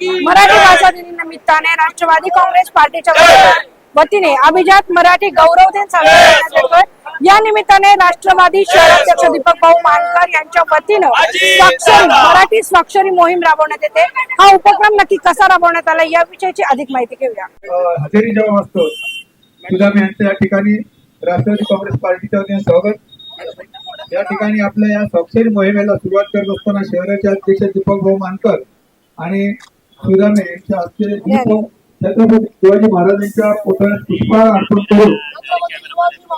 मराठी भाषा दिनानिमित्ताने राष्ट्रवादी काँग्रेस पार्टीच्या वतीने- अभिजात मराठी गौरव दिन साजरा करण्यात येतोय. या निमित्ताने राष्ट्रवादी शहराध्यक्ष दीपक भाऊ मानकर यांच्या वतीनं स्वाक्षरी मराठी स्वाक्षरी मोहीम राबवण्यात येते. हा उपक्रम नक्की कसा राबवण्यात आला याविषयीची अधिक माहिती घेऊया. हजेरी जेव्हा वाचतो सुदाम यांचं या ठिकाणी राष्ट्रवादी काँग्रेस पार्टीच्या वतीने स्वागत. या ठिकाणी आपल्या या स्वाक्षरी मोहिमेला सुरुवात करत असताना शहराचे अध्यक्ष दीपक भाऊ मानकर आणि यांच्या हस्ते छत्रपती शिवाजी महाराजांच्या पुतळ्यात पुष्पहार अर्पण करून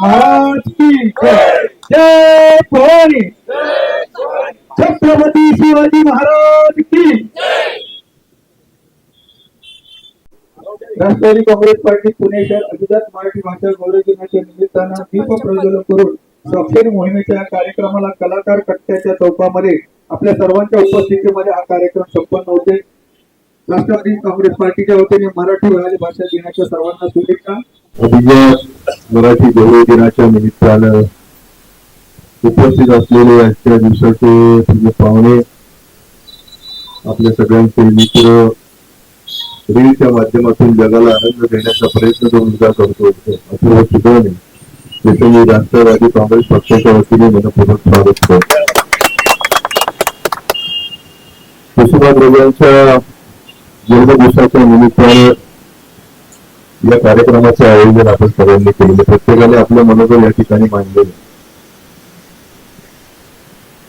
महाराज की जय. जय भवानी. छत्रपती शिवाजी महाराज की राष्ट्रवादी काँग्रेस पार्टी पुणे शहर अभिजात मराठी भाषा गौरव दिनाच्या निमित्तानं दीप प्रज्वलन करून स्वाक्षरी मोहिमेच्या या कार्यक्रमाला कलाकार कट्ट्याच्या चौकामध्ये आपल्या सर्वांच्या उपस्थितीमध्ये हा कार्यक्रम संपन्न होते. राष्ट्रवादी काँग्रेस पार्टीच्या वतीने मराठी वराठी भाषा दिनाच्या सर्वांना शुभेच्छा. मराठी गौरव दिनाच्या निमित्तानं उपस्थित असलेले आजच्या दिवसाचे तुझे पाहुणे आपल्या सगळ्यांचे मित्र रीलच्या माध्यमातून जगाला आनंद देण्याचा प्रयत्न तो मुलगा करतो अपूर्व सुगवणे त्याचं मी राष्ट्रवादी काँग्रेस पक्षाच्या वतीने मनपूर्वक स्वागत करतो. कुसुमाग्रजांच्या जन्मदिवसाच्या निमित्तानं या कार्यक्रमाचं आयोजन आपण सर्वांनी केलेलं प्रत्येकाने आपलं मनोबल या ठिकाणी मांडलेलं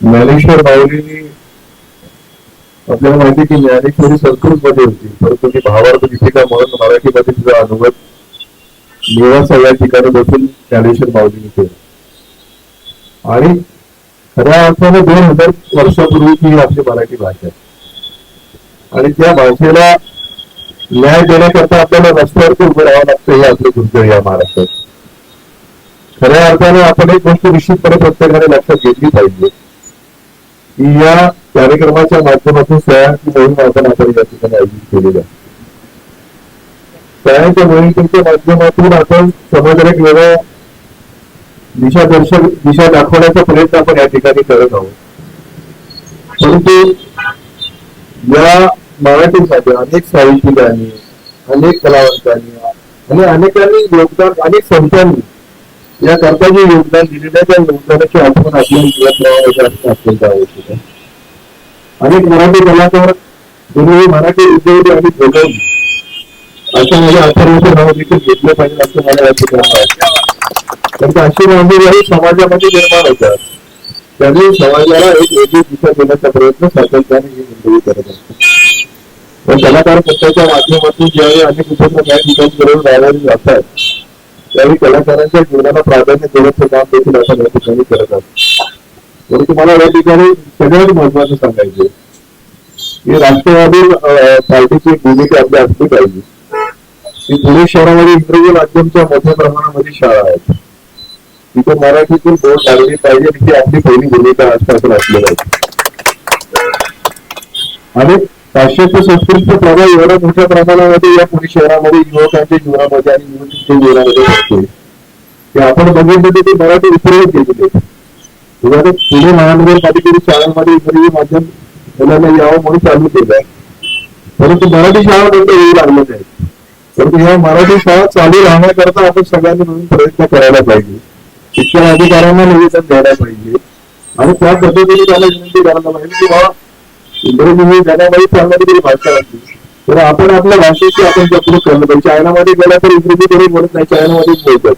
ज्ञानेश्वर माऊलींनी आपल्याला माहिती की ज्ञानेश्वरी संस्कृत मध्ये होती. परंतु मी भावार्थ दीपिका म्हणून मराठीमध्ये तिचा अनुवाद निवासा या ठिकाणी बसून ज्ञानेश्वर माऊलीने केला. आणि खऱ्या अर्थाने दोन हजार वर्षापूर्वीची ही आपली मराठी भाषा आहे. आणि त्या भाषेला न्याय देण्याकरता आपल्याला रस्त्यावरती उभं राहावं लागतं हे आपलं दुर्दैव या महाराष्ट्रात. खऱ्या अर्थाने आपण एक गोष्ट निश्चितपणे प्रत्येकाने लक्षात घेतली पाहिजे. की या कार्यक्रमाच्या माध्यमातून सह्यांची मोहीम आपण आपण या ठिकाणी आयोजित केलेली आहे. सह्यांच्या मोहिमेच्या माध्यमातून आपण समाजाला एक वेगळ्या दिशादर्शक दिशा दाखवण्याचा प्रयत्न आपण या ठिकाणी करत आहोत. परंतु या मराठीमध्ये अनेक साहित्यिकांनी अनेक कलावंतांनी आणि अनेकांनी योगदान अनेक संतांनी या करता जे योगदान दिलेल्या त्या योगदानाची आठवण आपल्या जीवनप्रवाहामध्ये असणं अत्यंत आवश्यक आहे. अनेक मराठी कलाकार ज्यांनी मराठी उद्योग आणि बोलवली अशा माझ्या अथर्वाचं नाव देखील घेतलं पाहिजे असं मला या ठिकाणी वाटतं कारण अशी मांडणी समाजामध्ये निर्माण होतात. त्यांनी समाजाला एक वेगळी दिशा देण्याचा प्रयत्न सातत्याने ही मंडळी करत असतात. पण कलाकार पक्षाच्या माध्यमातून ज्यावेळी अनेक उपक्रम या ठिकाणी करून राहायला जातात त्यावेळी कलाकारांच्या जीवनाला प्राधान्य देण्याचं काम देखील आपण या ठिकाणी करत आहोत. परंतु मला या ठिकाणी सगळ्यात महत्वाचं सांगायचे की राष्ट्रवादी पार्टीची भूमिका आपली असली पाहिजे. की पुणे शहरामध्ये इंग्रजी माध्यमच्या मोठ्या प्रमाणामध्ये शाळा आहेत. तिथे मराठीतून बोर्ड लागली पाहिजे ही आपली पहिली भूमिका आजपासून असली पाहिजे अनेक पाश्चात्य संस्कृतीचा प्रभाव एवढ्या मोठ्या प्रमाणामध्ये या पुणे शहरामध्ये युवकांच्या जीवनामध्ये आणि युवतींच्या जीवनामध्ये असते ते आपण बघितलं तर ते मराठी विसरवत केलेले आहेत. उदाहरण पुणे महानगरपालिकेच्या शाळांमध्ये इंग्रजी माध्यम मुलांना यावं म्हणून चालू केलं आहे. परंतु मराठी शाळा त्यांच्या येऊ लागलेल्या आहेत परंतु ह्या मराठी शाळा चालू राहण्याकरता आपण सगळ्यांनी मिळून प्रयत्न करायला पाहिजे. शिक्षण अधिकाऱ्यांना निवेदन द्यायला पाहिजे. आणि त्या पद्धतीने त्याला विनंती करायला पाहिजे की बाबा आपण आपल्या भाषेची आपण जपणूक केलं पाहिजे चायनामध्ये गेला तर इंग्रजी तरी बोलत नाही. चायनामध्येच बोलतात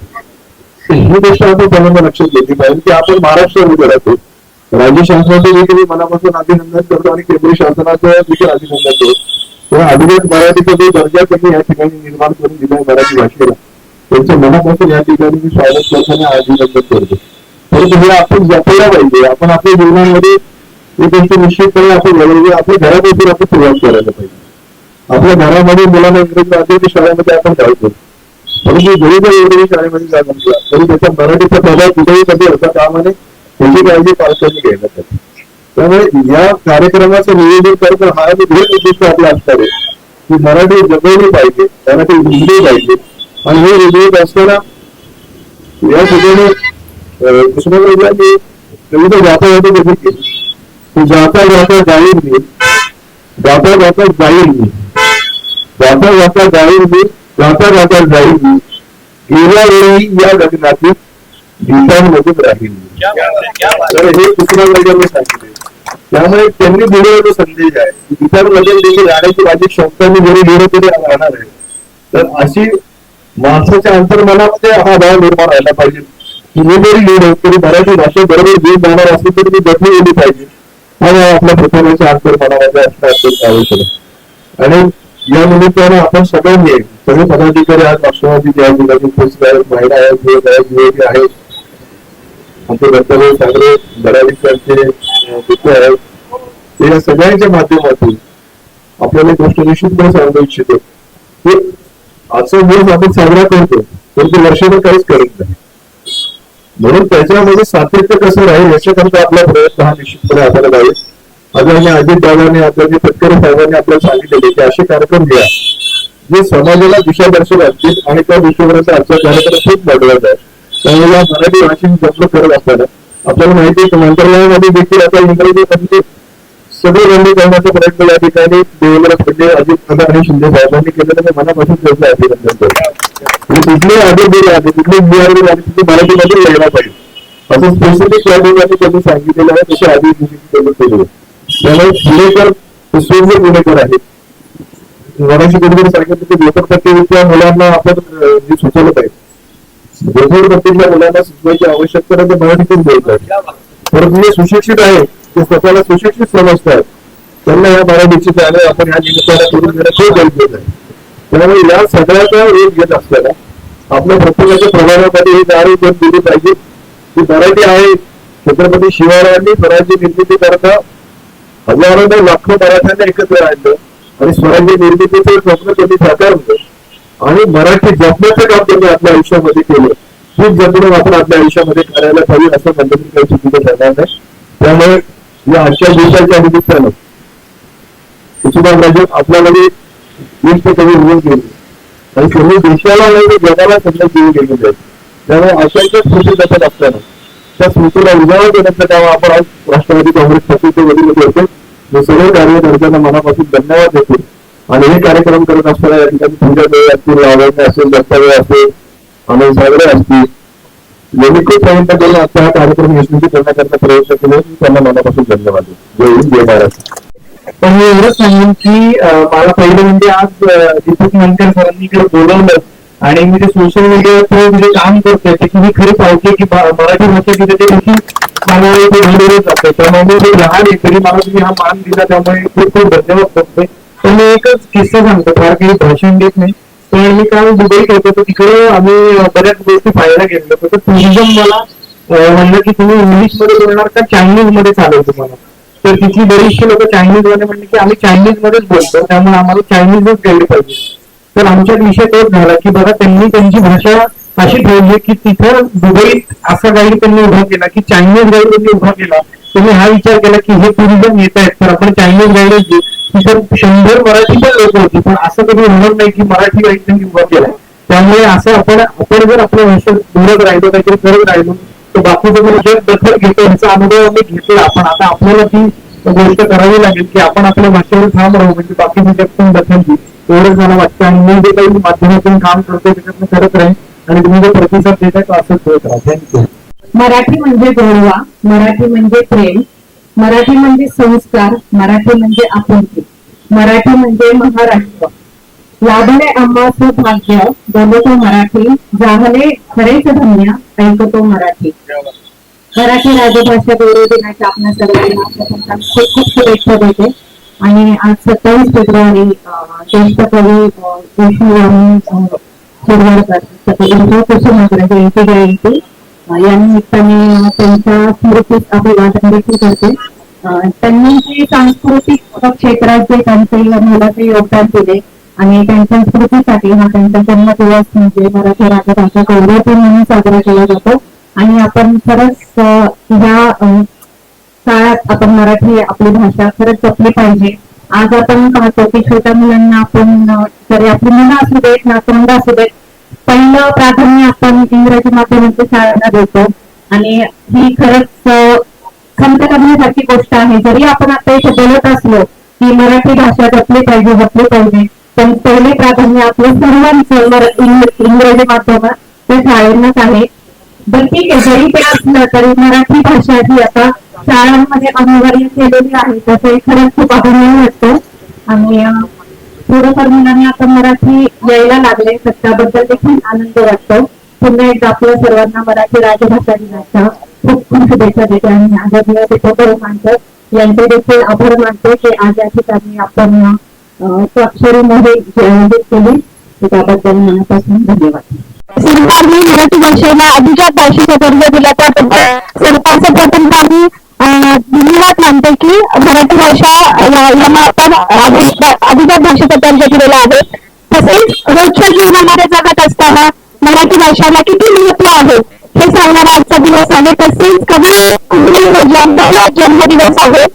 ही गोष्ट आपण पहिल्यांदा लक्षात घेतली पाहिजे, की आपण महाराष्ट्रामध्ये राहतो. राज्य शासनाचं देखील मनापासून अभिनंदन करतो आणि केंद्रीय शासनाचं देखील अभिनंदन करतो. तेव्हा मराठीचा जो दर्जा त्यांनी या ठिकाणी निर्माण करून दिला आहे मराठी भाषेला त्यांच्या मनापासून या ठिकाणी स्वागत करतो आणि अभिनंदन करतो. परंतु हे आपण जपायला पाहिजे, आपण आपल्या जीवनामध्ये ही गोष्ट निश्चितपणे असं झालं की आपल्या घरापासून आपण सुरुवात करायला पाहिजे. आपल्या घरामध्ये मुलांना इंग्रजी माध्यमिक शाळेमध्ये आपण घालतो परंतु जरी जर इंग्रजी शाळेमध्ये जात असला तरी त्याचा मराठीचा प्रभाव कुठेही कधी होता कामाने त्याची काळजी पालकांनी घ्यायला पाहिजे. त्यामुळे या कार्यक्रमाचं नियोजन करणं हा एक ध्येय उद्दिष्ट आपला असणार आहे. की मराठी जगवली पाहिजे मराठी रुजली पाहिजे. आणि हे रुजवत असताना या ठिकाणी अं, उस्मानाबादला विविध जाता जाता देखील केली की जाता जाता जाळी जाता जाता जाईल मी जाता जाता जाईल मी जाता जाता जाईल मी गेल्या वेळी या लग्नातील गीतांमधून राहील मी तर हे कुटुंबामध्ये सांगितले. त्यामुळे त्यांनी दिलेला जो संदेश आहे की गीतांमध्ये देखील राहण्याची माझी क्षमता मी जरी लिहिलं तरी राहणार आहे. तर अशी माणसाच्या अंतर्मनामध्ये हा भाव निर्माण व्हायला पाहिजे. की मी जरी लिहिलं तरी मराठी भाषा बरोबर घेऊन जाणार असेल तरी मी जपली गेली पाहिजे. हा भाव आपल्या प्रथमेच्या अंतर्मनामध्ये असणं अत्यंत आवश्यक आहे आणि या निमित्तानं आपण सगळ्यांनी सगळे पदाधिकारी आज राष्ट्रवादी जे आहेत जिल्ह्यातील पोस्ट आहेत महिला आहेत युवक आहेत युवती आहेत. आमचे दत्ताभाऊ ठाकरे दराडीकरचे मित्र आहेत. ते या सगळ्यांच्या माध्यमातून आपल्याला एक गोष्ट निश्चितपणे सांगू इच्छितो. की आजचा दिवस आपण साजरा करतो परंतु वर्षभर काहीच करत नाही. म्हणून त्याच्यामध्ये सातत्य कसं राहील याच्याकरता आपला प्रयत्न हा निश्चितपणे आपल्याला पाहिजे आदरणीय अजित दादाने आपल्या जे तटकरे साहेबांनी आपल्याला सांगितलेले की असे कार्यक्रम घ्या. जे समाजाला दिशादर्शक असतील आणि त्या दिशेवरचा आजचा कार्यक्रम खूप वाढवत आहे. त्यामुळे या मराठी भाषेने जपलं करत असताना आपल्याला माहिती आहे की मंत्रालयामध्ये देखील आता इंग्रजीमध्ये सगळे बंदी करण्याचा प्रयत्न या ठिकाणी देवेंद्र फडणे अजित पवार आणि शिंदे साहेबांनी केलेलं मी मनापासून त्याचं अभिनंदन करतो आणि कुठले आदेश दिले आहे कुठले बिहारी आणि तिथे मराठीमध्ये यायला पाहिजे असं स्पेसिफिक या ठिकाणी त्यांनी सांगितलेलं आहे तसे आधी देखील त्यांनी केले त्यामुळे पुणेकर हे पुणेकर आहेत मराठी कुठेतरी सांगितलं की झोपडपट्टीच्या मुलांना आपण अं, जे सुचवलं पाहिजे. झोपडपट्टीच्या मुलांना सुचवायची आवश्यकता नाही, ते मराठीतून बोलतात. परंतु मी सुशिक्षित आहे. ते स्वतःला सुशिक्षित समजतात. त्यांना या मराठीची जाणीव आपण या निमित्ताला करून देणं खूप गरजेचं आहे. त्यामुळे या सगळ्याचा एक घेत असताना आपल्या प्रत्येकाच्या प्रभावामध्ये ही जाणीव करून दिली पाहिजे. की मराठी आहे. छत्रपती शिवरायांनी स्वराज्य निर्मिती करता हजारो लाखो मराठ्यांना एकत्र आणलं. आणि स्वराज्य निर्मितीचं स्वप्न त्यांनी साकारलं आणि मराठी जपण्याचं काम त्यांनी आपल्या आयुष्यामध्ये केलं. खूप जपणूक आपण आपल्या आयुष्यामध्ये करायला हवी असं म्हणलं तरी काही चुकीचं ठरणार नाही. त्यामुळे या आजच्या दिवसाच्या निमित्तानं कुसुमाग्राजन आपल्यामध्ये ज्येष्ठ कमी होऊन गेले. आणि कमी देशाला नाही जगाला समजा देऊन गेलेले आहेत त्यामुळे अशाच्या स्मृती जपत असताना त्या स्मृतीला उजाळा देण्याचं काम आपण आज राष्ट्रवादी काँग्रेस पक्षाचे वडील करतो मी सगळे कार्यकर्त्यांना मनापासून धन्यवाद देतो. आणि हे कार्यक्रम करत असताना या ठिकाणी पूजा वेळ असतील लावण्य असेल दत्तावेळ असेल आनंद सागरे असतील यांनी खूप प्रयत्न आजचा हा कार्यक्रम यशस्वी करण्याकरता प्रवेश केले त्यांना मनापासून धन्यवाद. जय हिंद जय महाराष्ट्र पण मी एवढंच सांगेन की मला पहिलं म्हणजे आज दीपक मनकर सरांनी इकडे बोलवलं आणि मी ते सोशल मीडियावर थ्रू जे काम करतोय ते मी खरी पावते की मराठी भाषा तिथे ते देखील मला ते घडवलं जाते त्यामुळे मी ते लहान आहे तरी मला तुम्ही हा मान दिला त्यामुळे खूप खूप धन्यवाद करतोय. पण मी एकच किस्सा सांगतो फार काही भाषण देत नाही. पण मी काल दुबईत होतो तर तिकडे आम्ही बऱ्याच गोष्टी पाहायला गेलो होतो तर टुरिझम मला म्हणलं की तुम्ही इंग्लिशमध्ये बोलणार का चायनीजमध्ये चालेल तुम्हाला तर तिथली बरीचशी लोक चायनीजमध्ये म्हणले की आम्ही चायनीज मध्येच बोलतो त्यामुळे आम्हाला चायनीजच गेली पाहिजे. तर आमच्यात विषय तोच झाला की बघा त्यांनी त्यांची भाषा अशी ठेवली की तिथं दुबईत असा गाईड त्यांनी उभा केला की चायनीज गाईड त्यांनी उभा केला. त्यांनी हा विचार केला की हे टुरिझम येत आहेत तर आपण चायनीज गाईडच देऊ. शंभर मराठी पण लोक होती. पण असं कधी होणार नाही की मराठी गाईड त्यांनी उभा केला त्यामुळे असं आपण आपण जर आपल्या भाषेत बोलत राहिलो काहीतरी करत राहिलो तर बाकीचं पण जग दखल घेतो याचा अनुभव आम्ही घेतला पण आता आपल्याला ती गोष्ट करावी लागेल की आपण आपल्या भाषेवर ठाम राहू म्हणजे बाकीची जग पण दखल घेऊ एवढंच मला वाटतं. आणि मी जे काही माध्यमातून काम करतोय त्याच्यातून करत राहील आणि तुम्ही जो प्रतिसाद देताय तो असंच होत राहा थँक्यू मराठी म्हणजे गोडवा मराठी म्हणजे प्रेम मराठी म्हणजे संस्कार मराठी म्हणजे आपुलकी. मराठी म्हणजे महाराष्ट्र. लाभले आम्हा भाग्य बोलतो मराठी. जाहले खरेच धन्य ऐकतो मराठी. मराठी राजभाषा गौरव दिनाच्या आपल्या सर्वांना खूप खूप शुभेच्छा देते. आणि आज सत्तावीस फेब्रुवारी ज्येष्ठ कवी अं, विष्णुराम अं, जयंती. या निमित्ताने त्यांच्या स्मृतीस अभिवादन देखील करते. त्यांनी जे सांस्कृतिक क्षेत्रात जे त्यांचे मोलाचे योगदान दिले आणि त्यांच्या स्मृतीसाठी हा त्यांचा जन्मदिवस म्हणजे मराठी राजभाषा गौरव म्हणून साजरा केला जातो. आणि आपण खरंच या काळात आपण मराठी आपली भाषा खरंच जपली पाहिजे. आज आपण पाहतो की छोट्या मुलांना आपण जरी आपली मुलं असू देत नातवंड असू देत पहिलं प्राधान्य आपण इंग्रजी माध्यमांच्या शाळांना देतो. आणि ही खरंच खंत करण्यासारखी गोष्ट आहे. जरी आपण आता इथे बोलत असलो की मराठी भाषा जपली पाहिजे जपली पाहिजे पण पहिले प्राधान्य आपलं सर्वांचं इंग्रजी माध्यमात ते शाळेनाच आहे. पण ठीक आहे जरी ते असलं तरी मराठी भाषा ही आता शाळांमध्ये अनिवार्य केलेली आहे. तर खरंच खूप अभिनय वाटतं आणि थोडंफार मुलांनी आता मराठी यायला लागले सत्ताबद्दल देखील आनंद वाटतो. पुन्हा एकदा आपल्या सर्वांना मराठी राजभाषा दिनाच्या खूप खूप शुभेच्छा देते आणि आदरणीय दीपक मानकर यांचे देखील आभार मानते की आज या ठिकाणी आपण स्वाक्षरी मोहीम आयोजित केली. त्याबद्दल मनापासून धन्यवाद. सरकारने मराठी भाषेला अभिजात भाषेचा दर्जा दिला त्याबद्दल सरकारचं प्रथम त्यांनी धन्यवाद मानते की मराठी भाषा यांना आपण अभिजात भाषेचा दर्जा दिलेला आहे. तसेच रोजच्या जीवनामध्ये जगत असताना मराठी भाषेला किती महत्व आहे? हे सांगणारा आजचा दिवस आहे तसेच कवी जन्मदिवस आहे.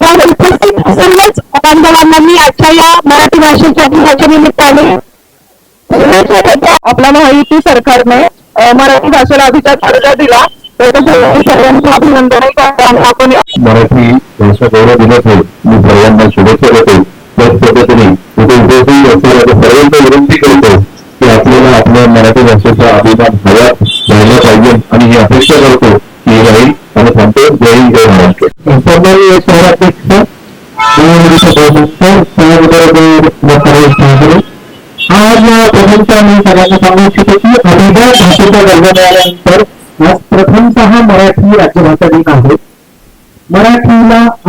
तर उपस्थित सर्वच बांधवांना मी आजच्या या मराठी भाषेच्या निमित्ताने आपल्या महायुती सरकारने मराठी भाषेला अभिजात दर्जा दिला. अभिनंदन आपण मराठी भाषा गौरव दिल्याचे मी सर्वांना शुभेच्छा देतो. त्याच पद्धतीने मराठी भाषेचा अभिमान हयात राहिला पाहिजे आणि ही अपेक्षा करतो की की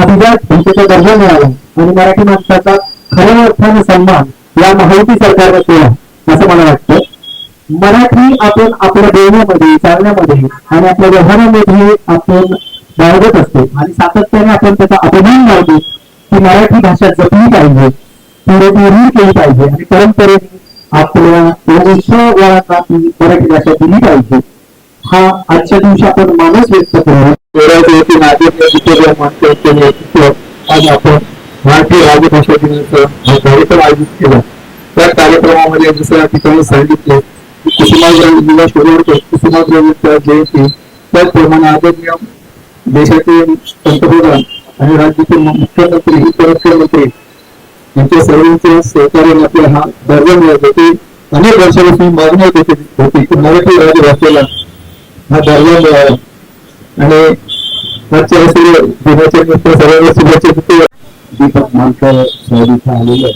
अभिजात मराठी दर्जा मिळाला मराठी माणसाचा खऱ्या अर्थाने सन्मान या महायुती सरकारने केला असं मला वाटतं. मराठी आपण आपल्या बोलण्यामध्ये चालण्यामध्ये आणि आपल्या व्यवहारामध्ये आपण बाळगत असतो. आणि सातत्याने आपण त्याचा अभिमान बाळगतो की मराठी भाषा जपली पाहिजे पुरेपूर केली पाहिजे आणि परंपरेने आपल्या मराठी भाषा दिली पाहिजे. हा आजच्या दिवशी आपण मानस व्यक्त करू शहराच्या आज आपण मराठी राजभाषा दिनाचा कार्यक्रम आयोजित केला. त्या कार्यक्रमामध्ये जसं या ठिकाणी सांगितले की कुसुमाग्रह युवा शोधावरकर जयंती त्याचप्रमाणे आदरणीय देशाचे पंतप्रधान आणि राज्याचे मुख्यमंत्री उपमुख्यमंत्री यांच्या सर्वांच्या सहकार्याने आपल्या हा दर्जा मिळत होते अनेक वर्षापासून मागणी होती होती की मराठी राज्यभाषेला हा दर्जा मिळावा आणि आजच्या या सर्व दिनाच्या निमित्त सर्वांना शुभेच्छा देतो दीपक मानकर साहेब इथे आलेले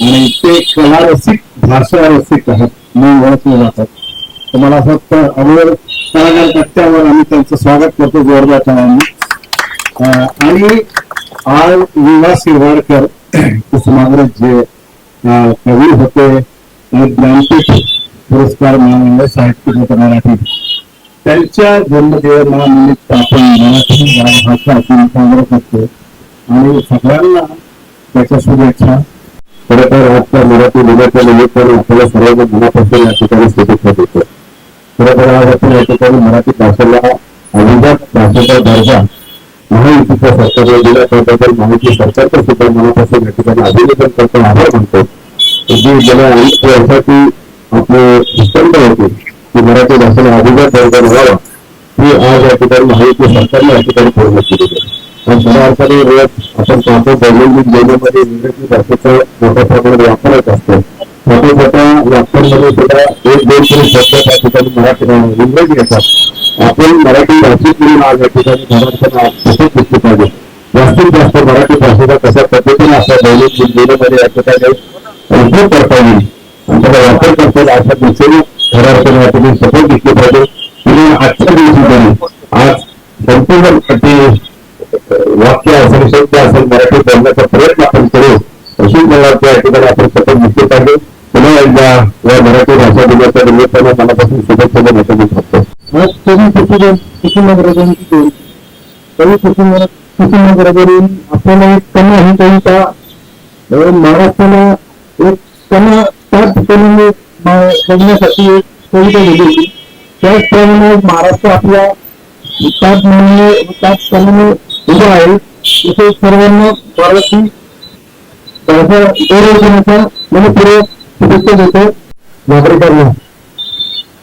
आणि ते कला रसिक भाषा रसिक आहेत म्हणून ओळखले जातात तर मला असं वाटतं अगोदर कलाकार कट्ट्यावर आम्ही त्यांचं स्वागत करतो जोरदार टाळ्यांनी आणि आर विवा शिरवाडकर कुसुमाग्रज जे कवी होते ज्ञानपीठ पुरस्कार मिळालेले साहित्यिक मराठी. त्यांच्या जन्मदिनानिमित्त आपण मराठी भाषा आपण साजरा करतो. आणि सगळ्यांना त्याच्या शुभेच्छा. खरं तर आजच्या मराठी दिनाच्या निमित्ताने आपल्याला सर्वांना मनापासून या ठिकाणी शुभेच्छा देतो. खरं तर आज आपण या ठिकाणी मराठी भाषेला अभिजात भाषेचा दर्जा महायुतीच्या सरकारने दिला. त्याबद्दल माहिती सरकारचं सुद्धा मनापासून या ठिकाणी अभिनंदन करतो. आभार मानतो. जी गेल्या अनेक वर्षाची आपले स्तंभ होते की मराठी भाषेला अभिजात दर्जा मिळावा. आज या ठिकाणी माहिती सरकारने या ठिकाणी पूर्ण सुद्धा एक आज या ठिकाणी मराठ्यांना तसेच दिसली पाहिजे जास्तीत जास्त मराठी भाषेचा कशा पद्धतीने आपल्या दैनंदिन जीवनामध्ये या ठिकाणी उपयोग करता येईल आणि त्याचा वापर करता येईल अशा दिशेने खऱ्या अर्थाने सपोर्ट दिसली पाहिजे कवी कुसुम कवी कुसुम आपल्याला एक कविता महाराष्ट्राला एक कला त्याच ठिकाणी म्हणजे बघण्यासाठी एक कविता दिली होती. त्याचप्रमाणे महाराष्ट्र आपल्या त्याच मानले उभा आहे. तिथे सर्वांना मराठी भाषा गौरव दिनाचा मनपूर्वक शुभेच्छा देतो. नागरिकांना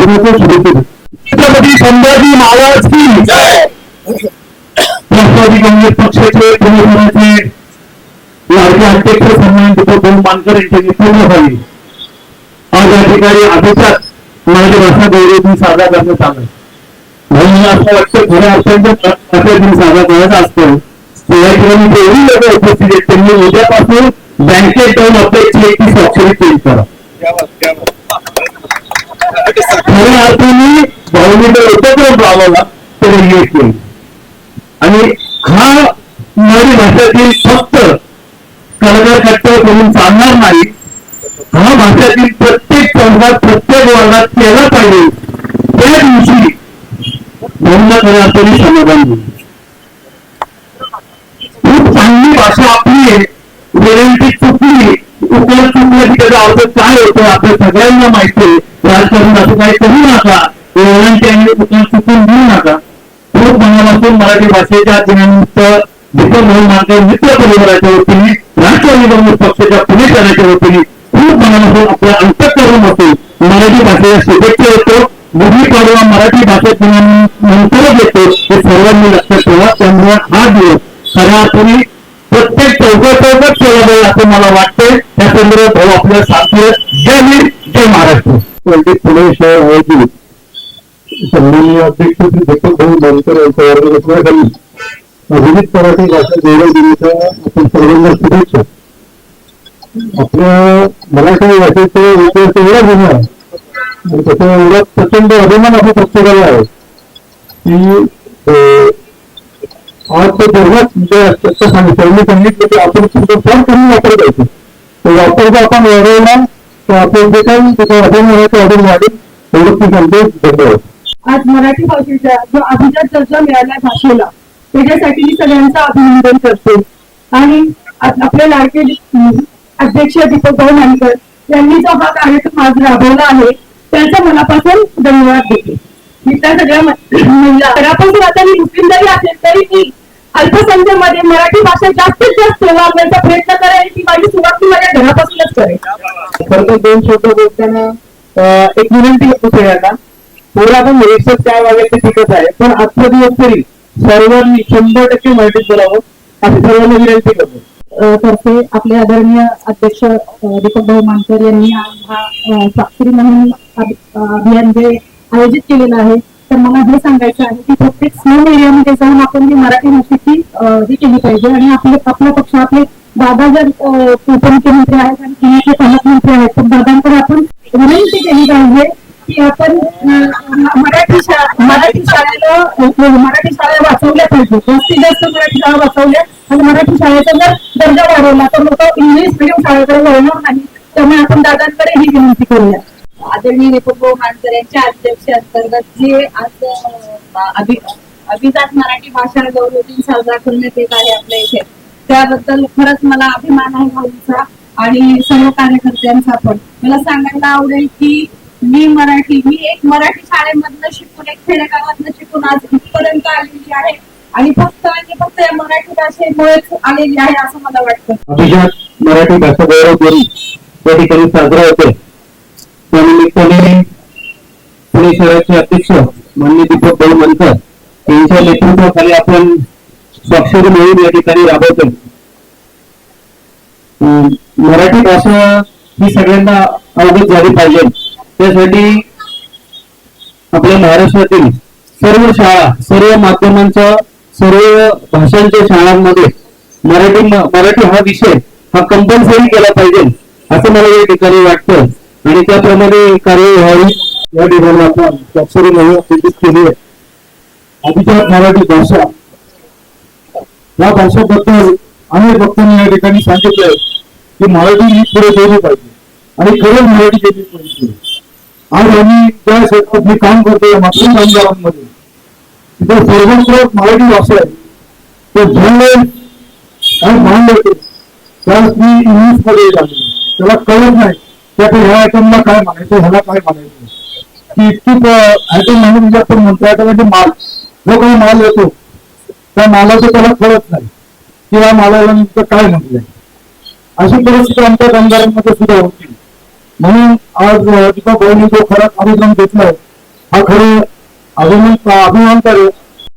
छत्रपती संभाजी महाराज की राष्ट्रवादी काँग्रेस पक्षाचे पुणे लाडके अध्यक्ष मानकर आज या ठिकाणी भाषा गौरव साजरा करण्यात आला म्हणून असं वाटतं खऱ्या दिन साजरा करायचा असतो या ठिकाणी लोक उपस्थित आहेत त्यांनी उद्यापासून बँकेत जाऊन स्वाक्षरी करा खऱ्या अर्थाने भावनेचा उपक्रम राबवला तर यश येईल आणि हा मराठी भाषातील फक्त कलाकार कट्टर करून चालणार नाही हा भाषातील प्रत्येक संवाद प्रत्येक वर्गात केला पाहिजे. त्या दिवशी म्हणून खऱ्या अर्थाने समाधान खूप चांगली भाषा आपली आहे. विनंती चुकली उकल चुकलं त्याचा अर्थ काय होतो आपल्या सगळ्यांना माहिती आहे. राजकारण असं काही करू नका. विनंती आणि उकल चुकून देऊ नका. खूप मनापासून मराठी भाषेच्या दिनानिमित्त दीपक भाऊ मानकर मित्र परिवाराच्या वतीने राष्ट्रवादी काँग्रेस पक्षाच्या पुणे शहराच्या वतीने खूप मनापासून आपल्या अंतकरण असून मराठी भाषेला शुभेच्छा येतो गुढी पाडवा मराठी भाषा दिनानंतरच येतो हे सर्वांनी लक्षात ठेवा. त्यामुळे हा दिवस खऱ्या अर्थाने प्रत्येक चौकट चौकट केला जाईल असं मला वाटतं. पंडित अध्यक्ष श्री दीपक भाऊ यांच्या मराठी भाषा गौरव दिनाच्या आपण सर्वांना शुभेच्छा आपल्या मराठी भाषेचा इतिहास एवढा जुना आहे आणि त्याचा एवढा प्रचंड अभिमान आपल्या प्रत्येकाला आहे की अं, आज ते जगात सांगितलं त्यांनी सांगितलं की आपण तुमचा फोन कमी वापर यायचं तो वापर जर आपण वाढवला आपण जे काही त्याचा अभिमान आहे तो अजून वाढेल एवढं ती धन्यवाद. आज मराठी भाषेचा जो अभिजात दर्जा मिळाला भाषेला त्याच्यासाठी मी सगळ्यांचं अभिनंदन करते. आणि आपले लाडके अध्यक्ष दीपक भाऊ मानकर यांनी जो हा कार्यक्रम आज राबवला आहे त्यांचा मनापासून धन्यवाद देते. मी त्या सगळ्या महिला घरापासून आता मी मुस्लिम जरी असेल तरी मी अल्पसंख्येमध्ये मराठी भाषा जास्तीत जास्त वापरण्याचा प्रयत्न करेल की माझी सुरुवात मी माझ्या घरापासूनच करेल खरं दोन शब्द बोलताना एक विनंती होतो सगळ्यांना थोडा आपण एकशे चार वाजता ते ठीकच आहे पण आजचा दिवस तरी सर्वांनी शंभर टक्के मराठीत बोलावं अशी सर्वांना विनंती करतो. तर्फे आपले आदरणीय अध्यक्ष दीपक भाऊ मानकर यांनी आज हा अभि- अ, अभियान जे आयोजित केलेलं आहे तर मला हे सांगायचं आहे की प्रत्येक स्लम एरियामध्ये जाऊन आपण ही मराठी भाषेची हे केली पाहिजे आणि आपले आपला पक्ष आपले दादा जर उपमुख्यमंत्री आहेत आणि पुण्याचे पालकमंत्री आहेत तर दादांकडे आपण विनंती केली पाहिजे की आपण मराठी शाळा मराठी शाळेला मराठी शाळा वाचवल्या पाहिजे. जास्तीत जास्त मराठी शाळा वाचवल्या आणि मराठी शाळेचा जर दर्जा वाढवला तर लोक इंग्लिश मिडियम शाळेकडे वळणार नाही त्यामुळे आपण दादांकडे ही विनंती करूया. आदरणीय दीपकभाऊ मानकर यांच्या अध्यक्ष अंतर्गत जे आज अभिजात मराठी भाषा गौरव दिन साजरा करण्यात येत आहे आपल्या इथे त्याबद्दल खरंच मला अभिमान आहे भाऊचा आणि सर्व कार्यकर्त्यांचा पण. मला सांगायला आवडेल की मी मराठी मी एक मराठी शाळेमधनं शिकून एक खेडेगावातनं शिकून आज इथपर्यंत आलेली आहे आणि फक्त आणि फक्त या मराठी भाषेमुळेच आलेली आहे असं मला वाटतं. अभिजात मराठी भाषा गौरव दिन या ठिकाणी साजरा होते त्यानिमित्ताने पुणे शहराचे अध्यक्ष मान्य दीपक भाऊ मनकर यांच्या नेतृत्वाखाली आपण स्वाक्षरी मोहीम या ठिकाणी राबवतो. मराठी भाषा ही सगळ्यांना अवगत झाली पाहिजे. त्यासाठी आपल्या महाराष्ट्रातील सर्व शाळा सर्व माध्यमांच्या सर्व भाषांच्या शाळांमध्ये मराठी मराठी हा विषय हा कंपल्सरी केला पाहिजे असं मला या ठिकाणी वाटतं. आणि त्याप्रमाणे कार्य व्हावी. या ठिकाणी आपण स्वाक्षरी मोहीम आयोजित केली आहे. अभिजात मराठी भाषा या भाषेबद्दल अनेक वक्त्यांनी या ठिकाणी सांगितलं की मराठी ही पुढे गेली पाहिजे आणि खरंच मराठी गेली पाहिजे. आज आम्ही त्या क्षेत्रात मी काम करतो मातृ कामगारांमध्ये तिथे सर्वत्र मराठी भाषा आहे. ते झेंडे आणि भांड येतो त्यावेळेस मी इंग्लिशमध्ये त्याला कळत नाही. आता ह्या आयटमला काय म्हणायचं ह्याला काय म्हणायचं? की इतकी आयटम म्हणून म्हणजे आपण म्हणतो आयटम माल जो काही माल येतो त्या मालाचं त्याला कळत नाही. किंवा मालाला नेमकं काय म्हटलंय अशी परिस्थिती आमच्या कामगारांमध्ये सुद्धा होती. म्हणून आज तिथं भाऊनी जो खरा कार्यक्रम घेतलाय हा खरं अभिमान अभिमान कार्य